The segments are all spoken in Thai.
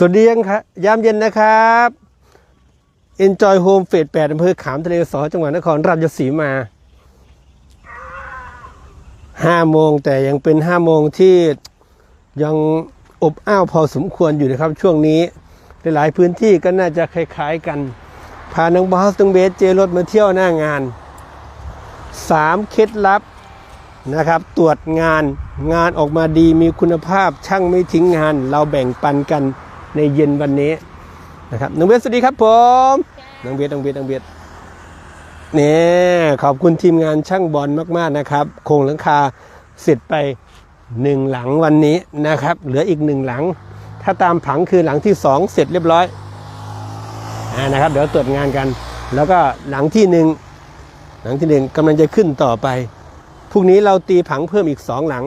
สวัสดีครับยามเย็นนะครับ Enjoy Home เฟสแปดอำเภอขามทะเลสอจังหวัดนครราชสีมาห้าโมงแต่ยังเป็นห้าโมงที่ยังอบอ้าวพอสมควรอยู่นะครับ ช่วงนี้หลายพื้นที่ก็น่าจะคล้าย ๆกัน พาน้องบอสตึงเบสเจรถมาเที่ยวหน้างานสามเคล็ดลับนะครับ ตรวจงานงานออกมาดีมีคุณภาพช่างไม่ทิ้งงาน เราแบ่งปันกัน ในเย็นวันนี้นะครับน้องเบสสวัสดีครับผมน้องเบสน้องเบสน้องเบสนี่ขอบคุณทีมงานช่างบอลมากๆนะครับ โครงหลังคาเสร็จไปหนึ่งหลังวันนี้นะครับ เหลืออีกหนึ่งหลัง ถ้าตามผังคือหลังที่สองเสร็จเรียบร้อยอานะครับ เดี๋ยวตรวจงานกัน แล้วก็หลังที่หนึ่งหลังที่หนึ่งกำลังจะขึ้นต่อไปพรุ่งนี้เราตีผังเพิ่มอีกสองหลัง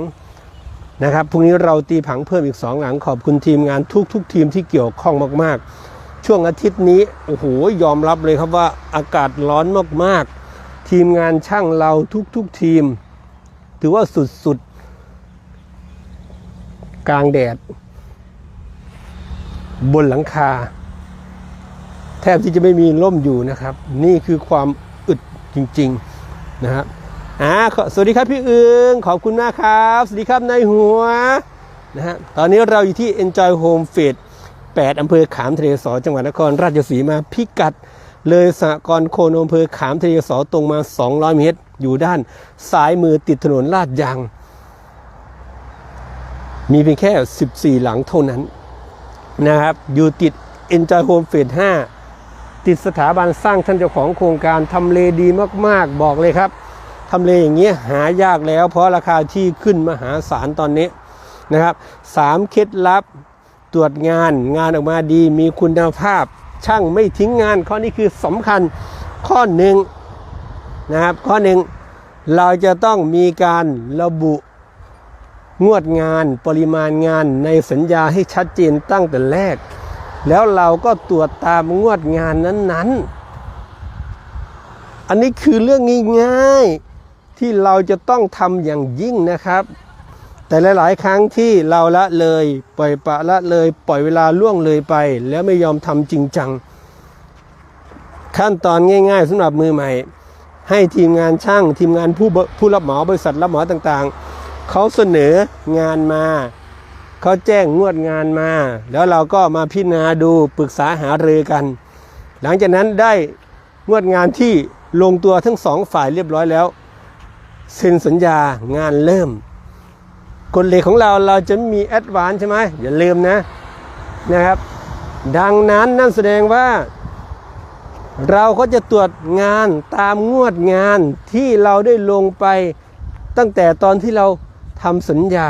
นะครับพรุ่งนี้เราตีผังเพิ่มอีกสองหลังขอบคุณทีมงานทุกทุกๆทีมที่เกี่ยวข้องมากๆ ช่วงอาทิตย์นี้โอ้โหยอมรับเลยครับว่าอากาศร้อนมากๆ ทีมงานช่างเราทุกๆทีม ถือว่าสุดๆ กลางแดด บนหลังคา แทบที่จะไม่มีร่มอยู่นะครับ นี่คือความอึดจริง ๆ นะครับ อ่าสวัสดีครับพี่อึงขอบคุณมากครับ สวัสดีครับนายหัวนะฮะตอนนี้เราอยู่ที่ Enjoy Home f e d 8อำเภอขามทะเลสอจังหวัดนครราชสีมาพิกัด เลยสหกรณ์โคนอำเภอขามทะเลสอตรงมา 200 เมตร อยู่ด้านซ้ายมือติดถนนลาดยาง มีเพียงแค่ 14 หลังเท่านั้นนะครับ อยู่ติด Enjoy Home f a s 5ติดสถาบันสร้างท่านเจ้าของโครงการทำเลดีมาก ๆ บอกเลยครับ ทำเลอย่างเงี้ยหายากแล้ว เพราะราคาที่ขึ้นมหาศาลตอนนี้นะครับสามเคล็ดลับตรวจงานงานออกมาดีมีคุณภาพ ช่างไม่ทิ้งงาน ข้อนี้คือสำคัญข้อหนึ่งนะครับข้อหนึ่งเราจะต้องมีการระบุงวดงานปริมาณงานในสัญญาให้ชัดเจนตั้งแต่แรก แล้วเราก็ตรวจตามงวดงานนั้นๆ อันนี้คือเรื่องง่ายๆ ที่เราจะต้องทำอย่างยิ่งนะครับ แต่หลาย ๆ ครั้งที่เราละเลยปล่อยปะละเลย ปล่อยเวลาล่วงเลยไป แล้วไม่ยอมทำจริงจัง ขั้นตอนง่าย ๆสำหรับมือใหม่ ให้ทีมงานช่างทีมงานผู้ผู้รับเหมาบริษัทรับเหมาต่างๆ เขาเสนองานมาเขาแจ้งงวดงานมา แล้วเราก็มาพิจารณาดูปรึกษาหารือกัน หลังจากนั้นได้งวดงานที่ลงตัวทั้งสองฝ่ายเรียบร้อยแล้ว เซ็นสัญญางานเริ่ม กฎเหล็กของเราเราจะมีแอดวานใช่ไหมอย่าลืมนะนะครับ ดังนั้นนั่นแสดงว่า เราก็จะตรวจงานตามงวดงานที่เราได้ลงไปตั้งแต่ตอนที่เราทำสัญญา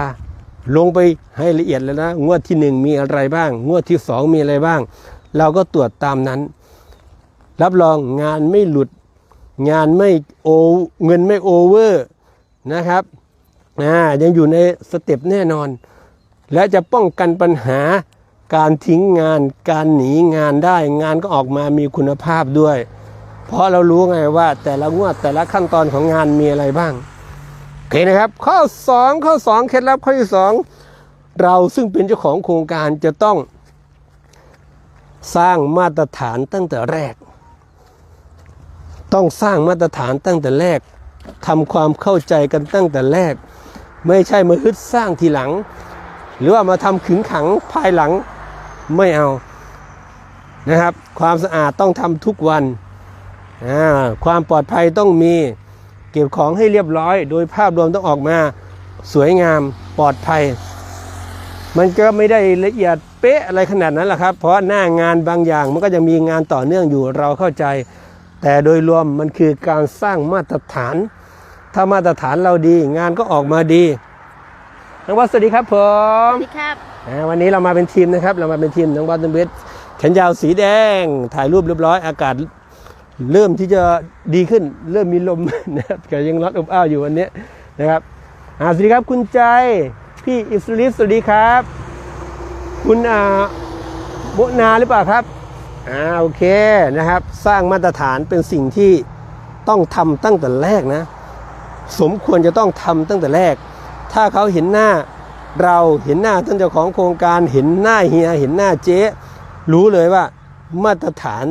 ลงไปให้ละเอียดแล้วนะ งวดที่หนึ่งมีอะไรบ้าง งวดที่สองมีอะไรบ้าง เราก็ตรวจตามนั้น รับรองงานไม่หลุด งานไม่โอเงินไม่โอเวอร์นะครับยังอยู่ในสเต็ปแน่นอน และจะป้องกันปัญหาการทิ้งงาน การหนีงานได้งานก็ออกมามีคุณภาพด้วย เพราะเรารู้ไงว่าแต่ละงวดแต่ละขั้นตอนของงานมีอะไรบ้างโอเคนะครับ ข้อ 2 ข้อ 2 เคล็ดลับข้อที่ 2 เราซึ่งเป็นเจ้าของโครงการจะต้องสร้างมาตรฐานตั้งแต่แรก ต้องสร้างมาตรฐานตั้งแต่แรกทำความเข้าใจกันตั้งแต่แรก ไม่ใช่มาฮึดสร้างทีหลัง หรือว่ามาทำขึงขังภายหลังไม่เอานะครับ ความสะอาดต้องทำทุกวันความปลอดภัยต้องมีเก็บของให้เรียบร้อย โดยภาพรวมต้องออกมาสวยงามปลอดภัย มันก็ไม่ได้ละเอียดเป๊ะอะไรขนาดนั้นแหละครับ เพราะหน้างานบางอย่างมันก็จะมีงานต่อเนื่องอยู่เราเข้าใจ แต่โดยรวมมันคือการสร้างมาตรฐาน ถ้ามาตรฐานเราดี งานก็ออกมาดีน้องวัดสวัสดีครับผสมวัสดีครับอ่าวันนี้เรามาเป็นทีมนะครับ เรามาเป็นทีมน้องวัดน้องเบสแขนยาวสีแดง ถ่ายรูปเรียบร้อย อากาศเริ่มที่จะดีขึ้น เริ่มมีลมนะครับแต่ยังร้อนอบอ้าวอยู่วันนี้นะครับอ่าสวัสดีครับคุณใจพี่อิสริสสวัสดีครับ คุณอ่าโบนาหรือเปล่าครับ อ่าโอเคนะครับ สร้างมาตรฐานเป็นสิ่งที่ต้องทำตั้งแต่แรกนะ สมควรจะต้องทำตั้งแต่แรก ถ้าเขาเห็นหน้าเราเห็นหน้าท่านเจ้าของโครงการเห็นหน้าเฮียเห็นหน้าเจ๊รู้เลยว่ามาตรฐาน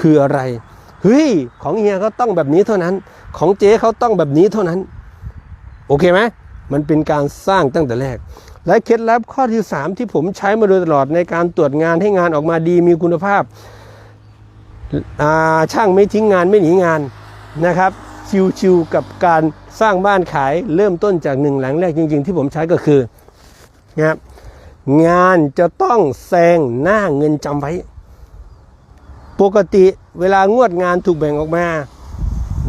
คืออะไรเฮ้ยของเฮียเขาต้องแบบนี้เท่านั้น ของเจ๊เขาต้องแบบนี้เท่านั้น โอเคไหมมันเป็นการสร้างตั้งแต่แรก และเคล็ดลับข้อที่ 3 ที่ผมใช้มาโดยตลอดในการตรวจงานให้งานออกมาดีมีคุณภาพาช่างไม่ทิ้งงานไม่หนีงานนะครับชิวๆกับการสร้างบ้านขายเริ่มต้นจากหนึ่งหลังแรกจริง ๆ ที่ผมใช้ก็คือนะครับงานจะต้องแซงหน้าเงินจำไว้ ปกติเวลางวดงานถูกแบ่งออกมา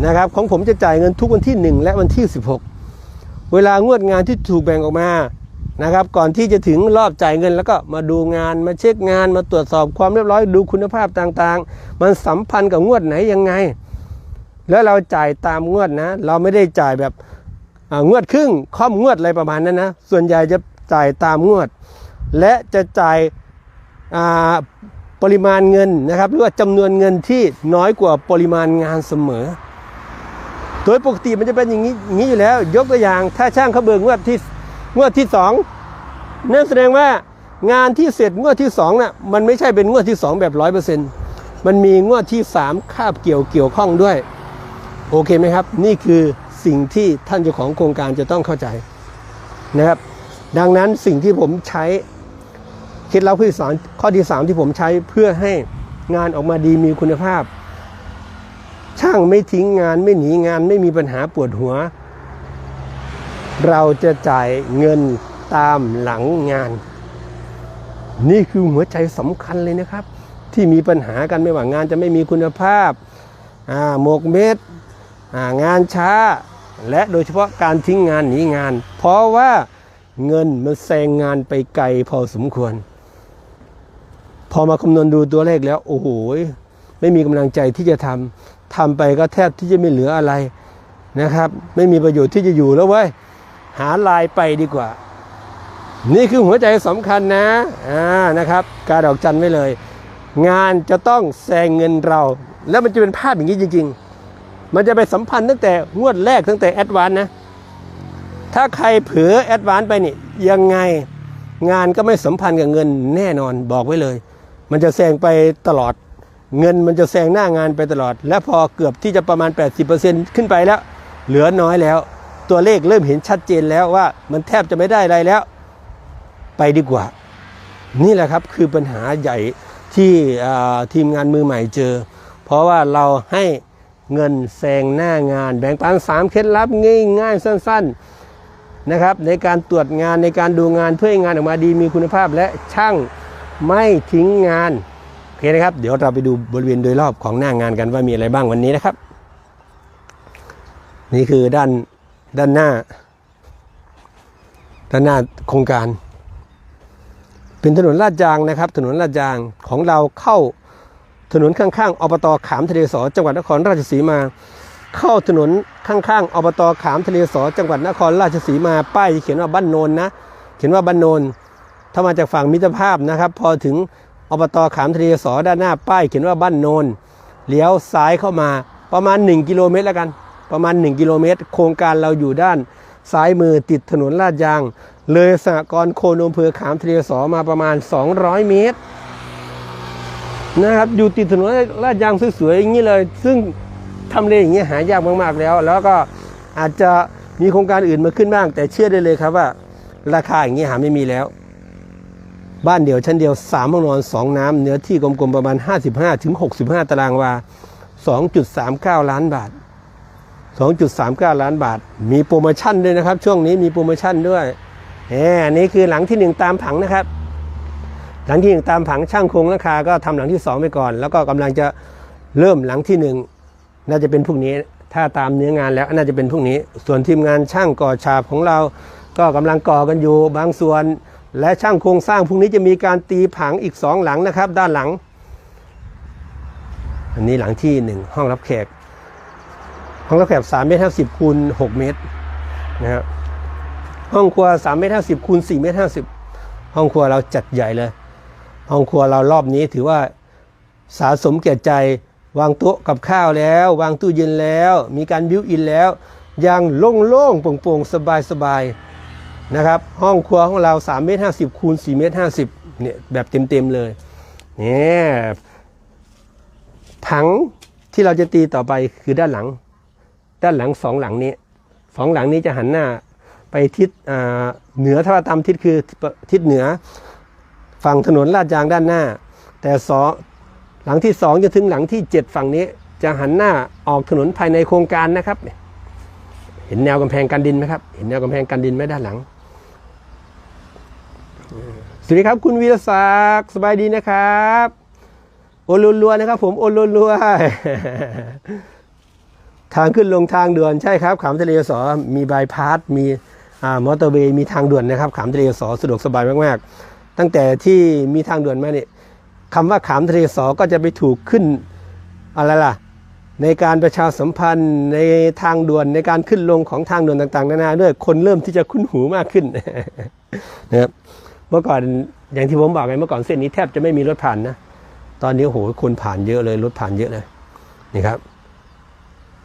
นะครับของผมจะจ่ายเงินทุกวันที่ 1 และวันที่ 16 เวลางวดงานที่ถูกแบ่งออกมา นะครับ ก่อนที่จะถึงรอบจ่ายเงิน แล้วก็มาดูงานมาเช็คงานมาตรวจสอบความเรียบร้อยดูคุณภาพต่างๆ มันสัมพันธ์กับงวดไหนยังไง แล้วเราจ่ายตามงวดนะ เราไม่ได้จ่ายแบบงวดครึ่งค่อมงวดอะไรประมาณนั้นนะส่วนใหญ่จะจ่ายตามงวด และจะจ่ายาปริมาณเงินนะครับหรือว่าจำนวนเงินที่น้อยกว่าปริมาณงานเสมอ โดยปกติมันจะเป็นอย่างนี้อย่างนี้อยู่แล้ว ยกตัวอย่างถ้าช่างเขาเบิกงวดที่ งวดที่สองนั่นแสดงว่างานที่เสร็จงวดที่สองน่ะมันไม่ใช่เป็นงวดที่สองแบบร้อยเปอร์เซ็นต์มันมีงวดที่สามคาบเกี่ยวเกี่ยวข้องด้วย โอเคไหมครับ นี่คือสิ่งที่ท่านเจ้าของโครงการจะต้องเข้าใจนะครับ ดังนั้นสิ่งที่ผมใช้เคล็ดลับข้อที่สามข้อที่สามที่ผมใช้เพื่อให้งานออกมาดีมีคุณภาพ ช่างไม่ทิ้งงานไม่หนีงานไม่มีปัญหาปวดหัว เราจะจ่ายเงินตามหลังงาน นี่คือหัวใจสำคัญเลยนะครับ ที่มีปัญหากันไม่ว่างานจะไม่มีคุณภาพาหมกเม็ดางานช้า และโดยเฉพาะการทิ้งงานหนีงาน เพราะว่าเงินมันแซงงานไปไกลพอสมควร พอมาคำนวณดูตัวเลขแล้ว โอ้โหไม่มีกำลังใจที่จะทำทำไปก็แทบที่จะไม่เหลืออะไรนะครับ ไม่มีประโยชน์ที่จะอยู่แล้วเว้ย หาลายไปดีกว่า นี่คือหัวใจสำคัญนะอ่านะครับ การดอกจันไว้เลย งานจะต้องแซงเงินเรา แล้วมันจะเป็นภาพอย่างนี้จริง ๆ มันจะไปสัมพันธ์ตั้งแต่งวดแรกตั้งแต่แอดวานนะ ถ้าใครเผลอแอดวานไปนี่ยังไงงานก็ไม่สัมพันธ์กับเงินแน่นอนบอกไว้เลย มันจะแซงไปตลอด เงินมันจะแซงหน้างานไปตลอด และพอเกือบที่จะประมาณ 80%ขึ้นไปแล้ว เหลือน้อยแล้ว ตัวเลขเริ่มเห็นชัดเจนแล้วว่ามันแทบจะไม่ได้อะไรแล้ว ไปดีกว่า นี่แหละครับคือปัญหาใหญ่ที่ทีมงานมือใหม่เจอ เพราะว่าเราให้เงินแซงหน้างาน แบ่งปันสามเคล็ดลับง่ายๆสั้น ๆนะครับ ในการตรวจงานในการดูงานเพื่อให้งานออกมาดีมีคุณภาพ และช่างไม่ทิ้งงานโอเคนะครับ เดี๋ยวเราไปดูบริเวณโดยรอบของหน้างานกันว่ามีอะไรบ้างวันนี้นะครับ นี่คือด้าน ด้านหน้า ด้านหน้าโครงการ เป็นถนนลาดยางนะครับ ถนนลาดยางของเราเข้าถนนข้างๆอบตขามทะเลสอจังหวัดนครราชสีมา เข้าถนนข้างๆอบตขามทะเลสอจังหวัดนครราชสีมาป้ายเขียนว่าบ้านโนนนะเขียนว่าบ้านโนนถ้ามาจากฝั่งมิตรภาพนะครับ พอถึงอบตขามทะเลสอด้านหน้าป้ายเขียนว่าบ้านโนนเลี้ยวซ้ายเข้ามาประมาณ 1 กิโลเมตรแล้วกัน ประมาณ 1 กิโลเมตร โครงการเราอยู่ด้านซ้ายมือติดถนนลาดยาง เลยสหกรณ์โคนมอำเภอขามทะเลสอมาประมาณ 200 เมตรนะครับอยู่ติดถนนลาดยางสวยๆอย่างนี้เลย ซึ่งทำเลอย่างเงี้หายากมากๆแล้ว แล้วก็อาจจะมีโครงการอื่นมาขึ้นบ้าง แต่เชื่อได้เลยครับว่า ราคาอย่างเงี้หาไม่มีแล้ว บ้านเดี่ยวชั้นเดียว 3 ห้องนอน 2 น้ำเนื้อที่กลมๆประมาณ 55ถึง65 ตารางวา 2.39 ล้านบาท 2.39 ล้านบาท มีโปรโมชั่นด้วยนะครับ ช่วงนี้มีโปรโมชั่นด้วยแหมนี้คือหลังที่หนึ่งตามผังนะครับ หลังที่หนึ่งตามผังช่างโครงราคาก็ทำหลังที่สองไปก่อน แล้วก็กำลังจะเริ่มหลังที่หนึ่งน่าจะเป็นพรุ่งนี้ ถ้าตามเนื้องานแล้วน่าจะเป็นพรุ่งนี้ ส่วนทีมงานช่างก่อฉาบของเรา ก็กำลังก่อกันอยู่บางส่วน และช่างโครงสร้างพรุ่งนี้จะมีการตีผังอีกสองหลังนะครับ ด้านหลัง อันนี้หลังที่หนึ่งห้องรับแขก ห้องรับแขก3เมตร50คูณ6เมตรนะครับห้องครัว3เมตร50คูณ4เมตร50ห้องครัวเราจัดใหญ่เลย ห้องครัวเรารอบนี้ถือว่าสะสมแก่ใจวางโต๊ะกับข้าวแล้ว วางตู้เย็นแล้ว มีการบิวอินแล้วยังโล่งๆโปร่งๆ สบายนะครับ ห้องครัวของเรา3เมตร50คูณ4เมตร50เนี่ยแบบเต็มๆเลยเนี่ยผังที่เราจะตีต่อไปคือด้านหลัง ด้านหลังสองหลังนี้สองหลังนี้จะหันหน้าไปทิศเหนือถ้าว่าตามทิศคือทิศเหนือ ฝั่งถนนลาดยางด้านหน้า แต่สองหลังที่สองจะถึงหลังที่เจ็ดฝั่งนี้จะหันหน้าออกถนนภายในโครงการนะครับ เห็นแนวกำแพงกันดินไหมครับ เห็นแนวกำแพงกันดินไหมด้านหลังสวัสดีครับคุณวีรศักดิ์สบายดีนะครับ โอลุลัวนะครับ ผมโอลุลัว ทางขึ้นลงทางด่วนใช่ครับขามทะเลสอมีบายพาสมีอ่ามอเตอร์เวย์มีทางด่วนนะครับขามทะเลสอสะดวกสบายมากๆ ตั้งแต่ที่มีทางด่วนมาเนี่ยคำว่าขามทะเลสอก็จะไปถูกขึ้นอะไรล่ะในการประชาสัมพันธ์ในทางด่วนในการขึ้นลงของทางด่วนต่างๆนานาด้วยคนเริ่มที่จะคุ้นหูมากขึ้นนะครับเมื่อก่อนอย่างที่ผมบอกไงเมื่อก่อนเส้นนี้แทบจะไม่มีรถผ่านนะตอนนี้โอ้โหคนผ่านเยอะเลยรถผ่านเยอะเลยนี่ครับ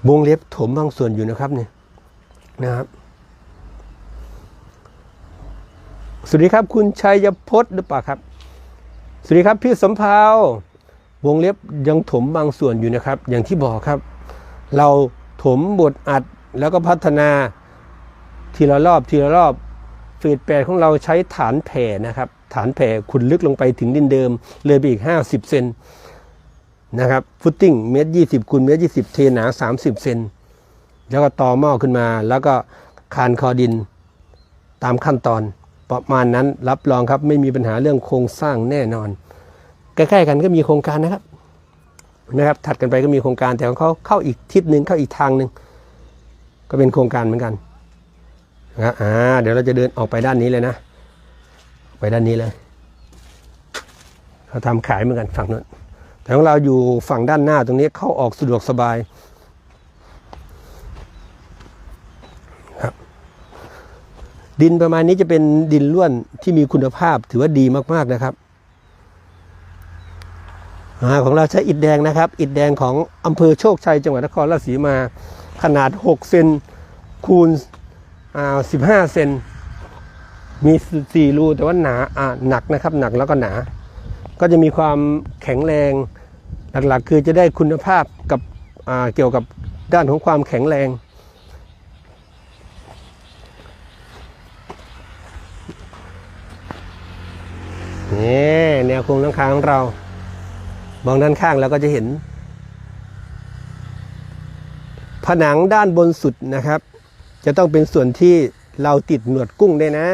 วงเล็บถมบางส่วนอยู่นะครับเนี่ยนะครับ สวัสดีครับคุณชัยพจน์หรือเปล่าครับ สวัสดีครับพี่สมภาววงเล็บยังถมบางส่วนอยู่นะครับ อย่างที่บอกครับ เราถมบทอัดแล้วก็พัฒนาทีละรอบทีละรอบเฟสแปดของเราใช้ฐานแผ่นะครับ ฐานแผ่ขุดลึกลงไปถึงดินเดิม เลยไปอีก 50 เซน นะครับฟุตติ้งเมตรยี่สิบคูณเมตรยี่สิบเทหนา30เซนแล้วก็ต่อหม้อขึ้นมา แล้วก็คานคอดินตามขั้นตอนประมาณนั้นรับรองครับไม่มีปัญหาเรื่องโครงสร้างแน่นอน ใกล้ๆกันก็มีโครงการนะครับนะครับ ถัดกันไปก็มีโครงการแต่ของเขาเข้าอีกทิศหนึ่งเข้าอีกทางหนึ่งก็เป็นโครงการเหมือนกันนะครับอ่าเดี๋ยวเราจะเดินออกไปด้านนี้เลยนะไปด้านนี้เลยเขาทำขายเหมือนกันฝั่งนู้น แต่ของเราอยู่ฝั่งด้านหน้าตรงนี้เข้าออกสะดวกสบายครับดินประมาณนี้จะเป็นดินล้วนที่มีคุณภาพถือว่าดีมากๆนะครับอของเราใช้อิฐแดงนะครับ อิฐแดงของอำเภอโชคชัยจังหวัดนครราชสีมาขนาด 6 เซนคูณอ่า15 เซนมี 4 รูแต่ว่าหนาอ่าหนักนะครับ หนักแล้วก็หนา ก็จะมีความแข็งแรงหลักๆ คือจะได้คุณภาพกับเกี่ยวกับด้านของความแข็งแรง นี่แนวโครงหลังคาของเรามองด้านข้างเราก็จะเห็น ผนังด้านบนสุดนะครับ จะต้องเป็นส่วนที่เราติดหนวดกุ้งได้นะ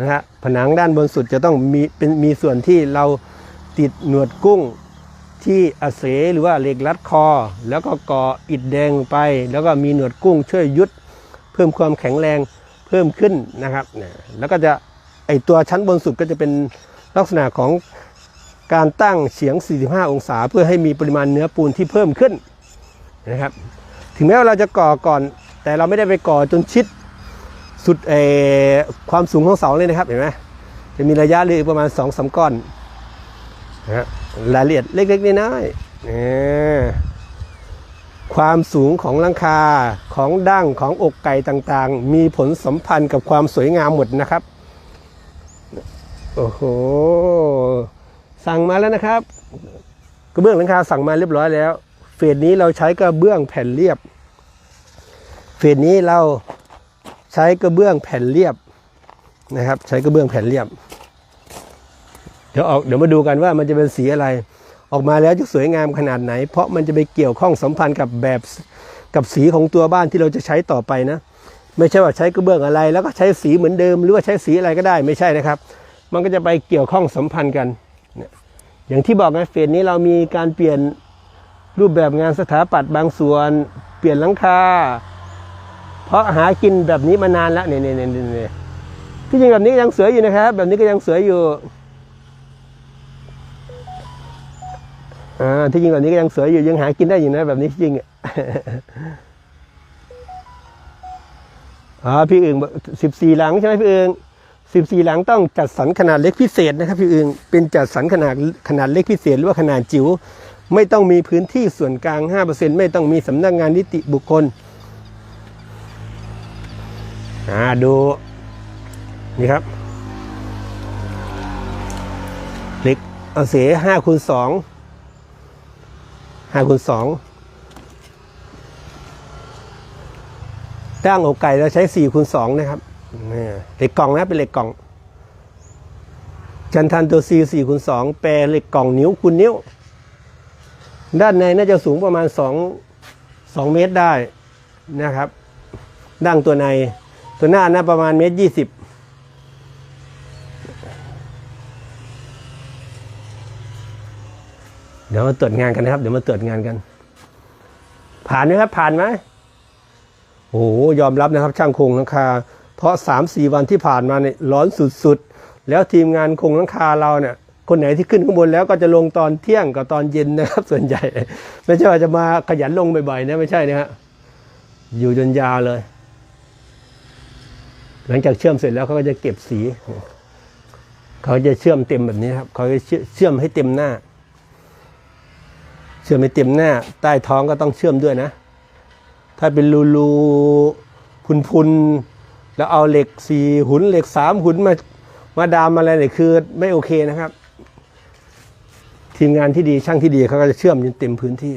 นะฮะผนังด้านบนสุดจะต้องมีเป็นมีส่วนที่เรา ติดหนวดกุ้งที่อาเสหรือว่าเหล็กรัดคอ แล้วก็ก่ออิฐแดงไป แล้วก็มีหนวดกุ้งช่วยยุด เพิ่มความแข็งแรงเพิ่มขึ้นนะครับแล้วก็จะไอตัวชั้นบนสุดก็จะเป็นลักษณะของการตั้งเฉียง 45 องศา เพื่อให้มีปริมาณเนื้อปูนที่เพิ่มขึ้นนะครับ ถึงแม้ว่าเราจะก่อก่อน แต่เราไม่ได้ไปก่อจนชิดสุดเอความสูงของเสาเลยนะครับเห็นไหมจะมีระยะเลยประมาณ2อสก้อน นะรายละเอียดเล็กๆน้อยๆนี่ความสูงของลังคาของดั้งของอกไก่ต่างๆ มีผลสัมพันธ์กับความสวยงามหมดนะครับ โอ้โห สั่งมาแล้วนะครับ กระเบื้องหลังคาสั่งมาเรียบร้อยแล้ว เฟสนี้เราใช้กระเบื้องแผ่นเรียบ เฟสนี้เราใช้กระเบื้องแผ่นเรียบนะครับ ใช้กระเบื้องแผ่นเรียบ เดี๋ยวออกเดี๋ยวมาดูกันว่ามันจะเป็นสีอะไร ออกมาแล้วจะสวยงามขนาดไหน เพราะมันจะไปเกี่ยวข้องสัมพันธ์กับแบบกับสีของตัวบ้านที่เราจะใช้ต่อไปนะ ไม่ใช่ว่าใช้กระเบื้องอะไร แล้วก็ใช้สีเหมือนเดิม หรือว่าใช้สีอะไรก็ได้ไม่ใช่นะครับ มันก็จะไปเกี่ยวข้องสัมพันธ์กันอย่างที่บอกไงเฟสนี้เรามีการเปลี่ยนรูปแบบงานสถาปัตย์บางส่วน เปลี่ยนหลังคาเพราะหากินแบบนี้มานานแล้วเนี่ยเนี่ยเนี่ยเนี่ยที่จริงแบบนี้ยังสวยอยู่นะครับ แบบนี้ก็ยังสวยอยู่ อ่าที่จริงแบบนี้ก็ยังสวยอยู่ยังหากินได้อยู่นะแบบนี้ที่จริงอะอ๋อพี่เอึ่งสิบสี่หลังใช่ไหมพี่เอึ่งสิบสี่หลังต้องจัดสรรขนาดเล็กพิเศษนะครับพี่เอึ่งเป็นจัดสรรขนาดขนาดเล็กพิเศษหรือว่าขนาดจิ๋วไม่ต้องมีพื้นที่ส่วนกลาง 5%ไม่ต้องมีสำนักงานนิติบุคคลอ่าดูนี่ครับเหล็กเอาเสห้าคูณสอง ห้าคูณสองตั้งอกไก่เราใช้สี่คูณสองนะครับเหล็กกล่องนะเป็นเหล็กกล่อง จันทันตัวซีสี่คูณสองแปรเหล็กกล่องนิ้วคูณนิ้ว ด้านในน่าจะสูงประมาณสองสองเมตรได้นะครับ ดั้งตัวใน ตัวหน้าน่าประมาณเมตรยี่สิบ เดี๋ยวมาตรวจงานกันนะครับ เดี๋ยวมาตรวจงานกัน ผ่านไหมครับ ผ่านไหมโอ้โหยอมรับนะครับ ช่างคงหลังคา เพราะสามสี่วันที่ผ่านมาเนี่ยร้อนสุดๆ แล้วทีมงานคงหลังคาเราเนี่ย คนไหนที่ขึ้นข้างบนแล้วก็จะลงตอนเที่ยงกับตอนเย็นนะครับ ส่วนใหญ่ ไม่ใช่ว่าจะมาขยันลงบ่อยๆนะไม่ใช่นะฮะอยู่จนยาวเลย หลังจากเชื่อมเสร็จแล้วเขาก็จะเก็บสี เขาจะเชื่อมเต็มแบบนี้ครับเขาจะเชื่อมให้เต็มหน้า ชื่อมให้เต็มหน้า ใต้ท้องก็ต้องเชื่อมด้วยนะ ถ้าเป็นรูรูพุนพุนๆแล้วเอาเหล็กสี่หุนเหล็กสามหุนมามาดามอะไรเนี่ยคือไม่โอเคนะครับ ทีมงานที่ดีช่างที่ดีเขาก็จะเชื่อมจนเต็มพื้นที่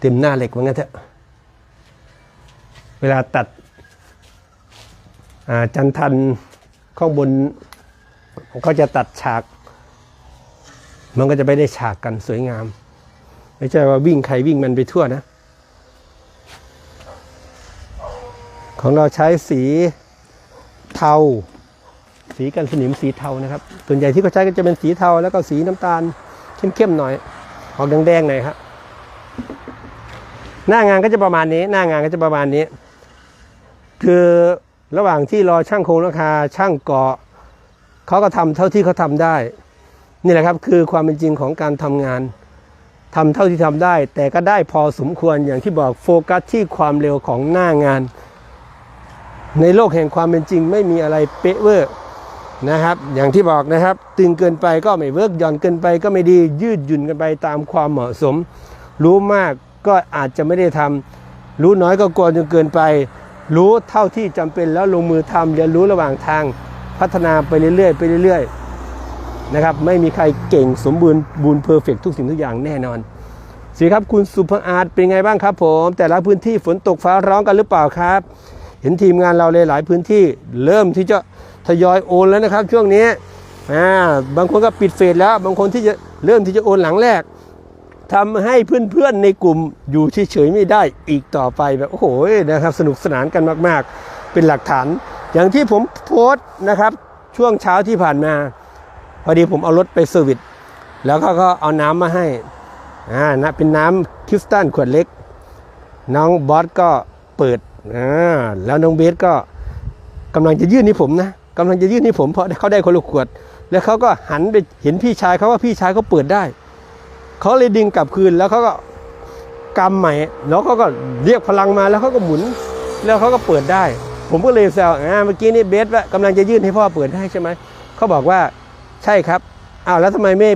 เต็มหน้าเหล็กว่างั้นเถอะเวลาตัดจันทันข้างบนเขาจะตัดฉาก มันก็จะไม่ได้ฉากกันสวยงาม ไม่ใช่ว่าวิ่งใครวิ่งมันไปทั่วนะ ของเราใช้สีเทา สีกันสนิมสีเทานะครับ ส่วนใหญ่ที่เขาใช้ก็จะเป็นสีเทาแล้วก็สีน้ำตาลเข้มๆหน่อย ออกแดงๆหน่อยครับหน้างานก็จะประมาณนี้ หน้างานก็จะประมาณนี้ คือระหว่างที่รอช่างโครงราคาช่างเกาะเขาก็ทำเท่าที่เขาทำได้ นี่แหละครับคือความเป็นจริงของการทำงาน ทำเท่าที่ทำได้ แต่ก็ได้พอสมควรอย่างที่บอกโฟกัสที่ความเร็วของหน้างาน ในโลกแห่งความเป็นจริงไม่มีอะไรเป๊ะเวอร์นะครับ อย่างที่บอกนะครับ ตึงเกินไปก็ไม่เวิร์กหย่อนเกินไปก็ไม่ดียืดหยุ่นกันไปตามความเหมาะสม รู้มากก็อาจจะไม่ได้ทำรู้น้อยก็กลัวจนเกินไป รู้เท่าที่จำเป็นแล้วลงมือทำเรียนรู้ระหว่างทางพัฒนาไปเรื่อยๆไปเรื่อยๆ นะครับไม่มีใครเก่งสมบูรณ์บูรณ์เพอร์เฟกทุกสิ่งทุกอย่างแน่นอนสีครับคุณสุภอาร์ตเป็นไงบ้างครับผม แต่ละพื้นที่ฝนตกฟ้าร้องกันหรือเปล่าครับ เห็นทีมงานเราเลยหลายพื้นที่เริ่มที่จะทยอยโอนแล้วนะครับ ช่วงนี้อ่าบางคนก็ปิดเฟสแล้ว บางคนที่จะเริ่มที่จะโอนหลังแรกทำให้เพื่อนๆในกลุ่มอยู่เฉยๆไม่ได้อีกต่อไปแบบโอ้โหนะครับ สนุกสนานกันมากๆ เป็นหลักฐาน อย่างที่ผมโพสต์นะครับ ช่วงเช้าที่ผ่านมา อดีผมเอารถไปเซอร์วิสแล้วเขาก็เอาน้ำมาให้อ่านะเป็นน้ำคริสตัลขวดเล็ก น้องบอสก็เปิดอ่าแล้วน้องเบสก็กำลังจะยื่นให้ผมนะกำลังจะยื่นให้ผมเพราะเขาได้คนละขวด แล้วเขาก็หันไปเห็นพี่ชายเขาว่าพี่ชายเขาเปิดได้เขาเลยดึงกลับคืนแล้วเขาก็กำใหม่แล้วเขาก็เรียกพลังมาแล้วเขาก็หมุน แล้วเขาก็เปิดได้ ผมก็เลยแซวอ่าเมื่อกี้นี่เบสว่ากำลังจะยื่นให้พ่อเปิดให้ใช่ไหมเขาบอกว่า ใช่ครับอ้าวแล้วทำไมไม่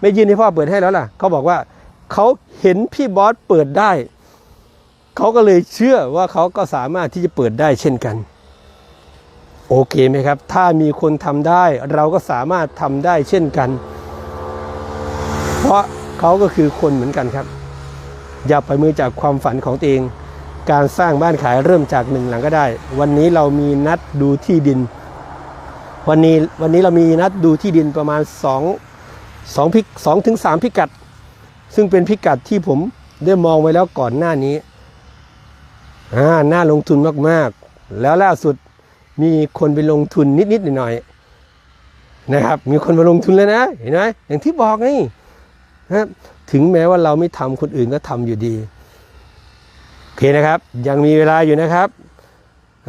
ไม่ยื่นให้พ่อเปิดให้แล้วล่ะเขาบอกว่าเขาเห็นพี่บอสเปิดได้ เขาก็เลยเชื่อว่าเขาก็สามารถที่จะเปิดได้เช่นกัน โอเคไหมครับ ถ้ามีคนทำได้ เราก็สามารถทำได้เช่นกัน เพราะเขาก็คือคนเหมือนกันครับ อย่าไปมือจากความฝันของตัวเอง การสร้างบ้านขายเริ่มจากหนึ่งหลังก็ได้ วันนี้เรามีนัดดูที่ดิน วันนี้วันนี้เรามีนัดดูที่ดินประมาณ2 2พิก2ถึง3พิกัด ซึ่งเป็นพิกัดที่ผมได้มองไว้แล้วก่อนหน้านี้อ่าน่าลงทุนมากๆ แล้วล่าสุดมีคนไปลงทุนนิดๆหน่อยๆนะครับ มีคนมาลงทุนแล้วนะเห็นไหมอย่างที่บอกไงนะถึงแม้ว่าเราไม่ทำคนอื่นก็ทำอยู่ดีโอเคนะครับ ยังมีเวลาอยู่นะครับ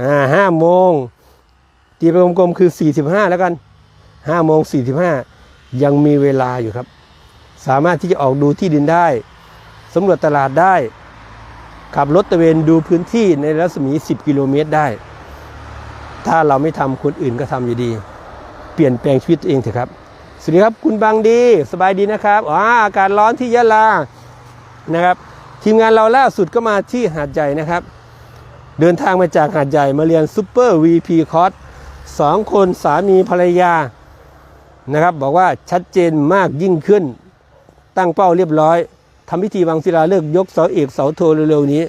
อ่าห้าโมง ตีไปกลมๆคือ 45 แล้วกันห้าโมง45 ยังมีเวลาอยู่ครับ สามารถที่จะออกดูที่ดินได้สำรวจตลาดได้ ขับรถตะเวนดูพื้นที่ในรัศมี 10 กิโลเมตรได้ ถ้าเราไม่ทำคนอื่นก็ทำอยู่ดี เปลี่ยนแปลงชีวิตตัวเองเถอะครับ สวัสดีครับคุณบางดี สบายดีนะครับอ๋ออากาศร้อนที่ยะลานะครับทีมงานเราล่าสุดก็มาที่หาดใหญ่นะครับ เดินทางมาจากหาดใหญ่มาเรียนซูเปอร์ VP คอร์ส สองคนสามีภรรยานะครับ บอกว่าชัดเจนมากยิ่งขึ้น ตั้งเป้าเรียบร้อยทำพิธีวางศิลาฤกษ์ยกเสาเอกเสาโทเร็วๆนี้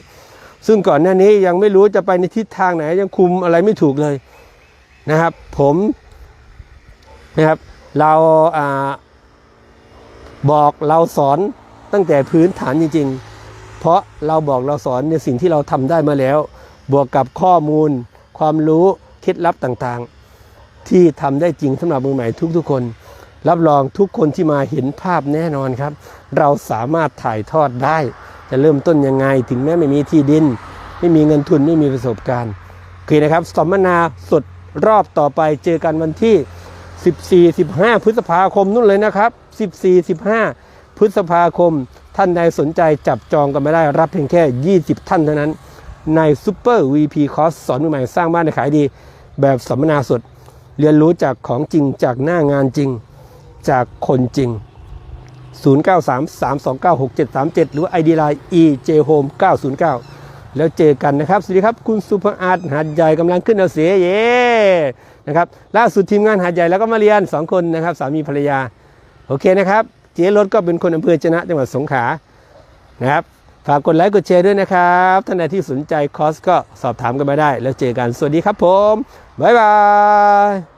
ซึ่งก่อนหน้านี้ยังไม่รู้จะไปในทิศทางไหนยังคุมอะไรไม่ถูกเลยนะครับ ผมนะครับเราอ่าบอกเราสอนตั้งแต่พื้นฐานจริง ๆ เพราะเราบอกเราสอนในสิ่งที่เราทำได้มาแล้ว บวกกับข้อมูล ความรู้ เคล็ดลับต่างๆ ที่ทำได้จริงสำหรับมือใหม่ทุกๆคน รับรองทุกคนที่มาเห็นภาพแน่นอนครับ เราสามารถถ่ายทอดได้ จะเริ่มต้นยังไงถึงแม้ไม่มีที่ดิน ไม่มีเงินทุนไม่มีประสบการณ์โอเคนะครับสัมมนาสดรอบต่อไปเจอกันวันที่ 14 15 พฤษภาคมนู่นเลยนะครับ 14 15 พฤษภาคม ท่านใดสนใจจับจองกันไม่ได้รับเพียงแค่ 20 ท่านเท่านั้น ใน Super VP Course สอนมือใหม่สร้างบ้านในขายดี แบบสัมมนาสดเรียนรู้จากของจริงจากหน้างานจริงจากคนจริง 0933296737 หรือ ID Line EJ Home 909 แล้วเจอกันนะครับ สวัสดีครับ คุณสุภอาร์ตหาดใหญ่กำลังขึ้นเอาเสียเย่นะครับล่าสุดทีมงานหาดใหญ่แล้วก็มาเรียน 2 คนนะครับ สามีภรรยา โอเคนะครับ เจ๊รถก็เป็นคนอำเภอชนะจังหวัดสงขลานะครับฝากกดไลค์กดแชร์ด้วยนะครับ ท่านใดที่สนใจคอร์สก็สอบถามกันมาได้ แล้วเจอกัน สวัสดีครับผม บ๊ายบาย